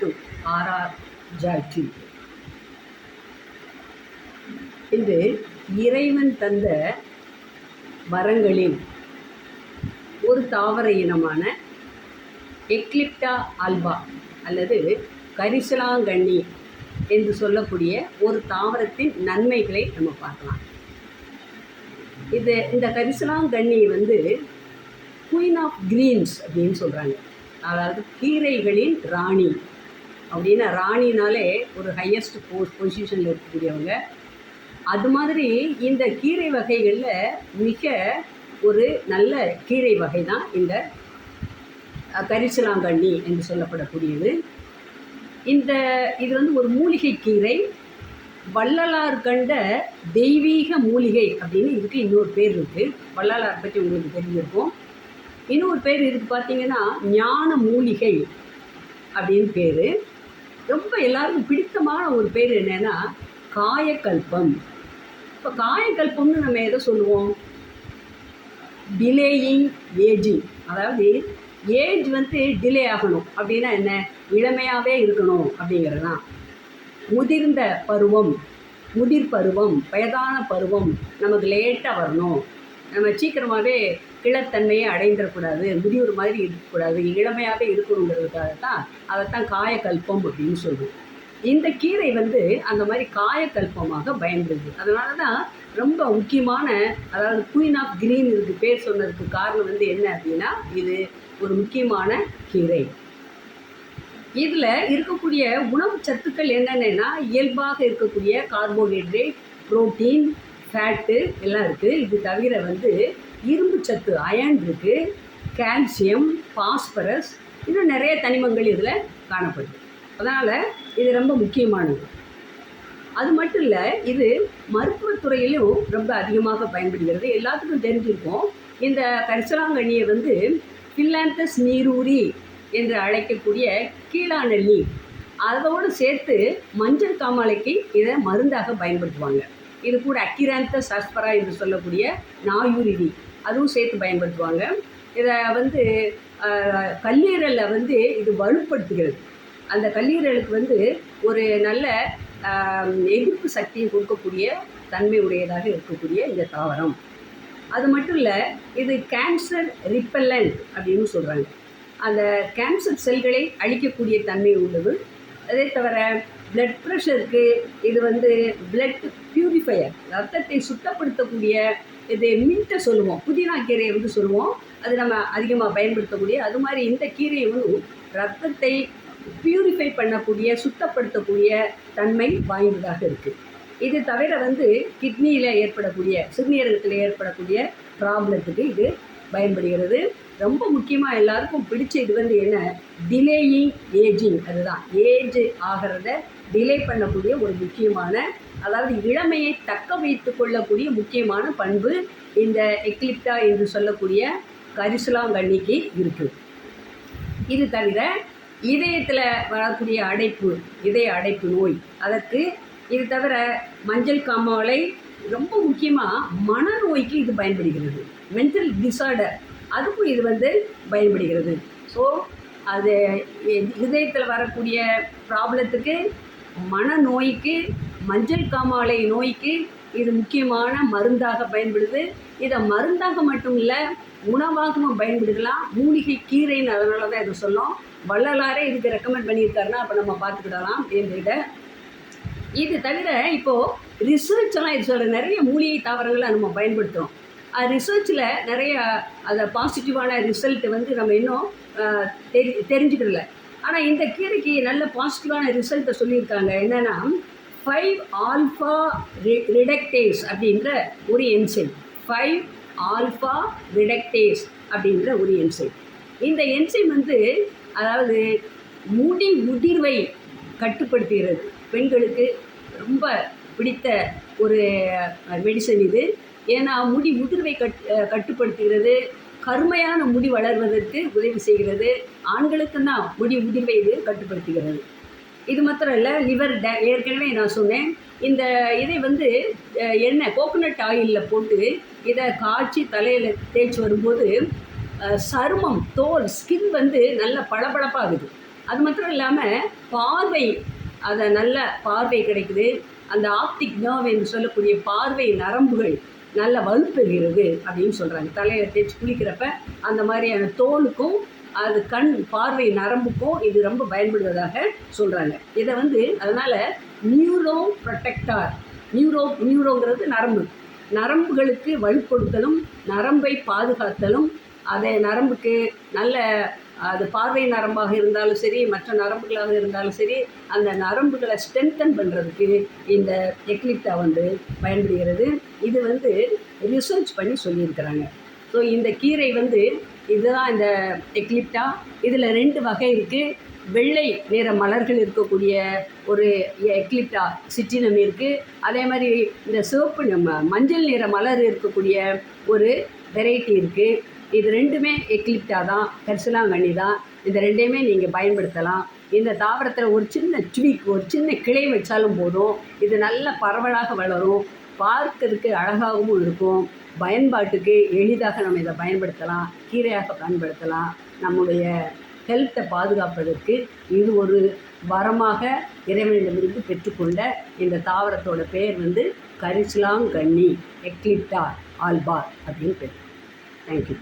To RR ஜாட்சி இது இறைவன் தந்த வரங்களில் ஒரு தாவர இனமான எக்லிப்டா ஆல்பா அல்லது கரிசலாங்கண்ணி என்று சொல்லக்கூடிய ஒரு தாவரத்தின் நன்மைகளை நம்ம பார்க்கலாம். இது இந்த கரிசலாங்கண்ணி வந்து குயின் ஆஃப் கிரீன்ஸ் அப்படின்னு சொல்கிறாங்க அதாவது கீரைகளின் ராணி. அப்படின்னா ராணினாலே ஒரு ஹையஸ்ட் பொ பொசிஷனில் இருக்கக்கூடியவங்க. அது மாதிரி இந்த கீரை வகைகளில் மிக ஒரு நல்ல கீரை வகை தான் இந்த கரிசலாங்கண்ணி என்று சொல்லப்படக்கூடியது. இந்த இது வந்து ஒரு மூலிகை கீரை. வள்ளலார் கண்ட தெய்வீக மூலிகை அப்படின்னு இதுக்கு இன்னொரு பேர் இருக்குது வள்ளலார் பற்றி உங்களுக்கு தெரிஞ்சிருக்கும். இன்னொரு பேர் இதுக்கு பார்த்தீங்கன்னா ஞான மூலிகை அப்படின்னு பேர். ரொம்ப எல்லாருக்கும் பிடித்தமான ஒரு பேர் என்னன்னா காயக்கல்பம். இப்போ காயக்கல்பம்னு நம்ம எதை சொல்லுவோம்? டிலேயிங் ஏஜிங் அதாவது ஏஜ் வந்து டிலே ஆகணும். அப்படின்னா என்ன? இளமையாகவே இருக்கணும் அப்படிங்கிறது தான் முதிர்ந்த பருவம் முதிர் பருவம் வயதான பருவம் நமக்கு லேட்டாக வரணும். நம்ம சீக்கிரமாகவே கிளத்தன்மையை அடைந்துடக்கூடாது முதியோர் மாதிரி இருக்கக்கூடாது இளமையாகவே இருக்கணுங்கிறதுக்காக தான் அதைத்தான் காயக்கல்பம் அப்படின்னு சொல்லுவோம் இந்த கீரை வந்து அந்த மாதிரி காயக்கல்பமாக பயன்படுது. அதனால தான் ரொம்ப முக்கியமான அதாவது குயின் ஆஃப் கிரீன் இதுக்கு பேர் சொன்னதுக்கு காரணம் வந்து என்ன அப்படின்னா இது ஒரு முக்கியமான கீரை. இதில் இருக்கக்கூடிய உணவு சத்துக்கள் என்னென்னா இயல்பாக இருக்கக்கூடிய கார்போஹைட்ரேட் புரோட்டீன் ஃபேட்டு எல்லாம் இருக்குது இது தவிர வந்து இரும்பு சத்து அயன் இருக்குது கால்சியம் பாஸ்பரஸ் இன்னும் நிறைய தனிமங்கள் இதில் காணப்படுது. அதனால் இது ரொம்ப முக்கியமானது. அது மட்டும் இல்லை இது மருத்துவத்துறையிலும் ரொம்ப அதிகமாக பயன்படுகிறது. எல்லாத்துக்கும் தெரிஞ்சிருக்கும். இந்த கரிசலாங்கண்ணியை வந்து ஃபின்லாந்தஸ் நீரூரி என்று அழைக்கக்கூடிய கீழாநெல்லி. அதோடு சேர்த்து மஞ்சள் காமாலைக்கு இதை மருந்தாக பயன்படுத்துவாங்க. இது கூட அக்கிராந்த சாஸ்பரா என்று சொல்லக்கூடிய நாயூரிடி அதுவும் சேர்த்து பயன்படுத்துவாங்க. இதை வந்து கல்லீரலில் வந்து இது வலுப்படுத்துகிறது. அந்த கல்லீரலுக்கு வந்து ஒரு நல்ல எதிர்ப்பு சக்தியை கொடுக்கக்கூடிய தன்மை உடையதாக இருக்கக்கூடிய இந்த தாவரம். அது மட்டும் இல்லை இது கேன்சர் ரிப்பல்லண்ட் அப்படின்னு சொல்கிறாங்க அந்த கேன்சர் செல்களை அழிக்கக்கூடிய தன்மை உள்ளது. அதே தவிர பிளட் ப்ரெஷருக்கு இது வந்து பிளட் பியூரிஃபையர் ரத்தத்தை சுத்தப்படுத்தக்கூடிய இது மின்ட்டை சொல்லுவோம். புதினா கீரையை வந்து சொல்லுவோம். அது நம்ம அதிகமாக பயன்படுத்தக்கூடிய அது மாதிரி இந்த கீரையை வந்து ரத்தத்தை பியூரிஃபை பண்ணக்கூடிய சுத்தப்படுத்தக்கூடிய தன்மை வாய்ந்ததாக இருக்குது இது தவிர வந்து கிட்னியில் ஏற்படக்கூடிய சிறுநீரகத்தில் ஏற்படக்கூடிய ப்ராப்ளத்துக்கு இது பயன்படுகிறது. ரொம்ப முக்கியமாக எல்லாருக்கும் பிடிச்ச இது வந்து என்ன? டிலேயிங் ஏஜிங் அதுதான். ஏஜ் ஆகிறத டிலே பண்ணக்கூடிய ஒரு முக்கியமான அதாவது இளமையை தக்க வைத்து கொள்ளக்கூடிய முக்கியமான பண்பு இந்த எக்லிப்டா என்று சொல்லக்கூடிய கரிசுலாங்கண்ணிக்கு இருக்குது இது தவிர இதயத்தில் வரக்கூடிய அடைப்பு இதய அடைப்பு நோய். அதற்கு இது தவிர மஞ்சள் காமாலை ரொம்ப முக்கியமாக மனநோய்க்கு இது பயன்படுகிறது. மென்டல் டிசார்டர் அதுக்கும் இது வந்து பயன்படுகிறது. ஸோ அது இதயத்தில் வரக்கூடிய ப்ராப்ளத்துக்கு மனநோய்க்கு மஞ்சள் காமாலை நோய்க்கு இது முக்கியமான மருந்தாக பயன்படுது. இதை மருந்தாக மட்டும் இல்லை உணவாகவும் பயன்படுத்தலாம். மூலிகை கீரைன்னு அதனால தான் இதை சொல்லும் வள்ளலாரே இதுக்கு ரெக்கமெண்ட் பண்ணியிருக்காருன்னா அப்போ நம்ம பார்த்துக்கிடலாம். என்கிட்ட இது தவிர இப்போது ரிசர்ச் எல்லாம் இது சொல்கிற நிறைய மூலிகை தாவரங்களை நம்ம பயன்படுத்துகிறோம் அது ரிசர்ச்சில் நிறைய அந்த பாசிட்டிவான ரிசல்ட் வந்து நம்ம இன்னும் தெரி தெரிஞ்சுக்கிறல ஆனால் இந்த கீரைக்கு நல்ல பாசிட்டிவான ரிசல்ட்டை சொல்லியிருக்காங்க. என்னென்னா ஃபைவ் ஆல்ஃபா ரிடக்டேஸ் அப்படின்ற ஒரு என்சைம் ஃபைவ் ஆல்ஃபா ரிடக்டேஸ் அப்படின்ற ஒரு என்சைம் இந்த என்சைம் வந்து அதாவது முடி உதிர்வை கட்டுப்படுத்துகிறது. பெண்களுக்கு ரொம்ப பிடித்த ஒரு மெடிசன் இது. ஏன்னா முடி உதிர்வை கட் கட்டுப்படுத்துகிறது கருமையான முடி வளர்வதற்கு உதவி செய்கிறது ஆண்களுக்கு தான் முடி உதிர்வை இது கட்டுப்படுத்துகிறது. இது மாத்திரம் இல்லை லிவர் டே ஏற்கனவே நான் சொன்னேன். இந்த இதை வந்து எண்ணெய் கோகோனட் ஆயிலில் போட்டு இதை காய்ச்சி தலையில் தேய்ச்சி வரும்போது சருமம் தோல் ஸ்கின் வந்து நல்ல பளபளப்பாகுது அது மாத்திரம் இல்லாமல் பார்வை அதை நல்ல பார்வை கிடைக்குது. அந்த ஆப்டிக் நர்வ் என்று சொல்லக்கூடிய பார்வை நரம்புகள் நல்ல வலுப்பெறுகிறது அப்படின்னு சொல்கிறாங்க தலையில் தேய்ச்சி குளிக்கிறப்ப அந்த மாதிரியான தோலுக்கும் அது கண் பார்வை நரம்புக்கும் இது ரொம்ப பயன்படுவதாக சொல்கிறாங்க இதை வந்து அதனால் நியூரோ ப்ரொடெக்டார் நியூரோ நியூரோங்கிறது நரம்பு. நரம்புகளுக்கு வலுப்படுத்தலும் நரம்பை பாதுகாத்தலும் அதை நரம்புக்கு நல்ல அது பார்வை நரம்பாக இருந்தாலும் சரி மற்ற நரம்புகளாக இருந்தாலும் சரி அந்த நரம்புகளை ஸ்ட்ரென்தன் பண்ணுறதுக்கு இந்த டெக்னிக்டா வந்து பயன்படுகிறது. இது வந்து ரிசர்ச் பண்ணி சொல்லியிருக்கிறாங்க. ஸோ இந்த கீரை வந்து இதுதான் இந்த எக்லிப்டா இதில் ரெண்டு வகை இருக்குது வெள்ளை நிற மலர்கள் இருக்கக்கூடிய ஒரு எக்லிப்டா சிற்றினம் இருக்குது அதே மாதிரி இந்த சிவப்பு நம்ம மஞ்சள் நிற மலர் இருக்கக்கூடிய ஒரு வெரைட்டி இருக்குது இது ரெண்டுமே எக்லிப்டா தான் கரிசலாங்கண்ணி தான் இந்த ரெண்டையுமே நீங்கள் பயன்படுத்தலாம். இந்த தாவரத்தில் ஒரு சின்ன ட்வீக் ஒரு சின்ன கிளை வச்சாலும் போதும். இது நல்ல பரவலாக வளரும். பார்க்கறதுக்கு அழகாகவும் இருக்கும். பயன்பாட்டுக்கு எளிதாக நம்ம இதை பயன்படுத்தலாம். கீரையாக பயன்படுத்தலாம். நம்முடைய ஹெல்த்தை பாதுகாப்பதற்கு இது ஒரு வரமாக இறைவனிடமிருந்து பெற்றுக்கொண்ட இந்த தாவரத்தோட பெயர் வந்து கரிசலாங்கண்ணி எக்லிப்டா ஆல்பார் அப்படின்னு பேர். தேங்க்யூ